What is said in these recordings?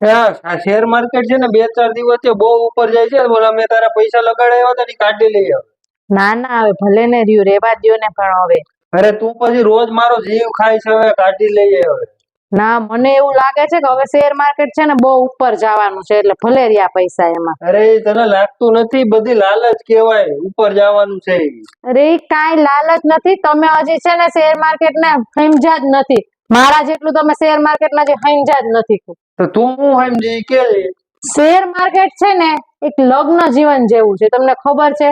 Share market છે ને બે ચાર દિવસથી બહુ ઉપર જાય છે. બોલા મેં તારા પૈસા લગાડાયા હતા ને કાઢી લઈ આવ. ના ના હવે ભલે ને રહ્યું રેવા દ્યો ને પણ હવે. અરે તું પછી રોજ મારો જીવ ખાય છે હવે કાઢી લઈએ હવે ના મને એવું લાગે છે કે હવે શેર માર્કેટ છે ને બહુ ઉપર જવાનું છે એટલે ભલે રહ્યા પૈસા એમાં. અરે તને લાગતું નથી? બધી લાલચ કહેવાય ઉપર જવાનું છે અરે કાંઈ લાલચ નથી. તમે હજી છે ને શેર માર્કેટ ને સમજ્યા જ નથી. મારા જેટલું તમે શેર માર્કેટ ના જે સમજ્યા જ નથી. તો તું સમજી કે શેર માર્કેટ છે ને, એક લગ્ન જીવન જેવું છે. તમને ખબર છે?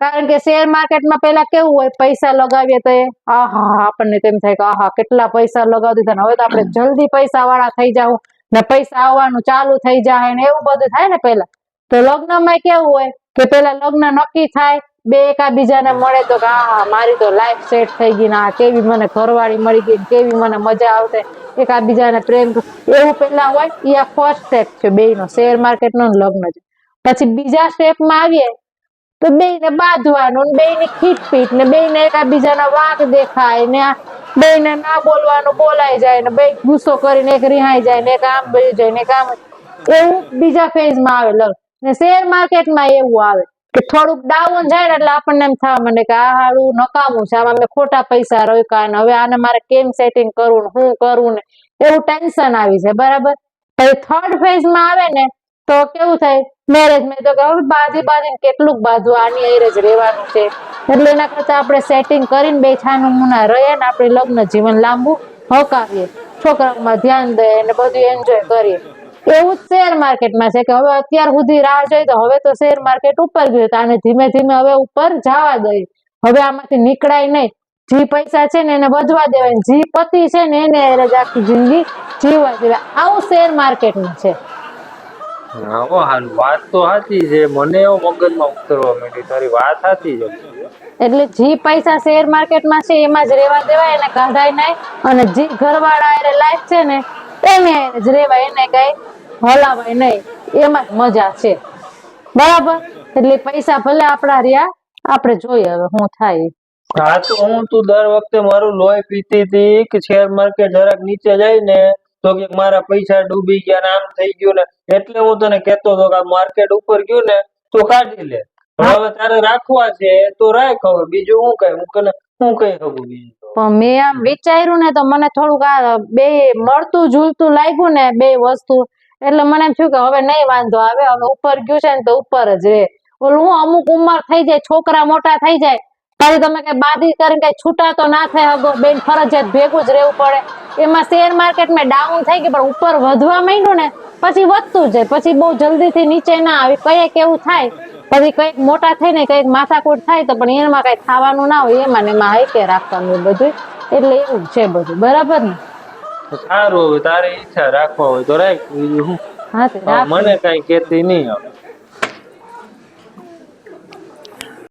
કારણ કે શેર માર્કેટમાં પેલા કેવું હોય, પૈસા લગાવીએ તો એ, આહા, આપણને તેમ થાય કે, આહા, કેટલા પૈસા લગાવી દીધા ને, હવે તો આપણે જલ્દી પૈસા વાળા થઈ જાવ ને પૈસા આવવાનું ચાલુ થઈ જાય ને એવું બધું થાય ને પેલા તો લગ્નમાં કેવું હોય કે પેલા લગ્ન નક્કી થાય બે એકાબીજાને મળે તો કે, હા મારી તો લાઈફ સેટ થઈ ગઈ ને કેવી મને ઘરવાળી મળી ગઈ કેવી મને મજા આવશે. એકાબીજાને પ્રેમ એવું પેલા હોય એ આ ફર્સ્ટ સ્ટેપ છે બેયનો. શેર માર્કેટ નો લગ્ન છે. પછી બીજા સ્ટેપમાં આવીએ, તો બેયને બાંધવાનું ને બેયની ખીટપીટ ને બેયને એકાબીજાના વાંક દેખાય ને આ બેયને ના બોલવાનું બોલાઈ જાય ને બે ગુસ્સો કરીને એક રિહાઈ જાય ને એક આમ બળી જાય ને એક આમ. એવું બીજા ફેઝમાં આવે લગ્ન. ને શેર માર્કેટમાં એવું આવે. કે થોડુંક ડાઉન જાય ને એટલે આપણને એમ થવા માંડે કે આ હારું નકામું છે. આમાં મેં ખોટા પૈસા રોક્યા ને હવે આને મારે કેમ સેટિંગ કરવું ને શું કરવું ને એવું ટેન્શન આવી છે બરાબર? પછી થર્ડ ફેઝમાં આવે ને તો કેવું થાય? મેરેજ મેં તો હવે બાજી બાજી કેટલુંક બાજુ આની હારે જ રહેવાનું છે. એટલે એના કરતા આપણે સેટિંગ કરીને બે છાનું મુના રહીએ ને આપણે લગ્ન જીવન લાંબુ હકાવીએ. છોકરાઓમાં ધ્યાન દઈએ ને બધું એન્જોય કરીએ. એવું જ શેર માર્કેટમાં છે કે હવે અત્યાર સુધી રાહ જોઈ તો હવે તો શેર માર્કેટ ઉપર ગયું તો આને ધીમે ધીમે હવે ઉપર જવા દઈએ હવે આમાંથી નીકળાય નહીં. જે પૈસા છે ને એને વધવા દેવાય જે પતિ છે ને એને આખી જિંદગી જીવવા દેવાય. આવું શેર માર્કેટનું છે. વાત તો સાચી છે. મને એવો મગજમાં ઉતરવા માંડી તારી વાત સાચી છે. એટલે જે પૈસા શેર માર્કેટમાં છે એમાં જ રહેવા દેવાય એને કાઢાય નહીં. અને જે ઘરવાળા એને લાઈફ છે ને એને જ રેવાય, એને કઈ હલાવાય નહીં. એમાં મજા છે. બરાબર? એટલે પૈસા ભલે આપણા રહ્યા, આપણે જોઈએ હવે શું થાય. હા, તો હું તું દર વખતે મારું લોહી પીતી હતી કે શેર માર્કેટ જરાક નીચે જાય ને, તો કે મારા પૈસા ડૂબી ગયા ને આમ થઈ ગયું ને, એટલે હું તને કેતો હતો કે માર્કેટ ઉપર ગયું ને, તો કાઢી લે. હવે તારે રાખવા છે, તો રાખ હવે. બીજું હું કઈ, હું કને, હું કઈ શકું બીજું. પણ મેં આમ વિચાર્યું ને તો મને થોડુંક આ બે મળતું, ઝૂલતું લાગ્યું ને બે વસ્તુ. એટલે મને એમ થયું કે હવે નહીં વાંધો આવે, હવે ઉપર ગયું છે ને તો ઉપર જ રે. ઓલું હું અમુક ઉંમર થઈ જાય, છોકરા મોટા થઈ જાય પછી તમે કઈ બાધી કરીને કઈ છૂટા તો ના થાય હગો બેન ફરજિયાત ભેગું જ રહેવું પડે. એમાં શેર માર્કેટમાં ડાઉન થઈ ગયું પણ ઉપર વધવા માંડ્યું ને, પછી વધતું જાય, પછી બહુ જલ્દીથી નીચે ના આવે કંઈક એવું થાય પછી કંઈક મોટા થઈને કંઈક માથાકૂટ થાય તો પણ એમાં કઈ થવાનું ના હોય એમાં ને એમાં હાઈકે રાખવાનું બધું એટલે એવું છે બધું. બરાબર ને? સારું તારી ઈચ્છા રાખવા હોય તો રાખ. બીજું હું. મને કઈ કેતી નહીં હવે.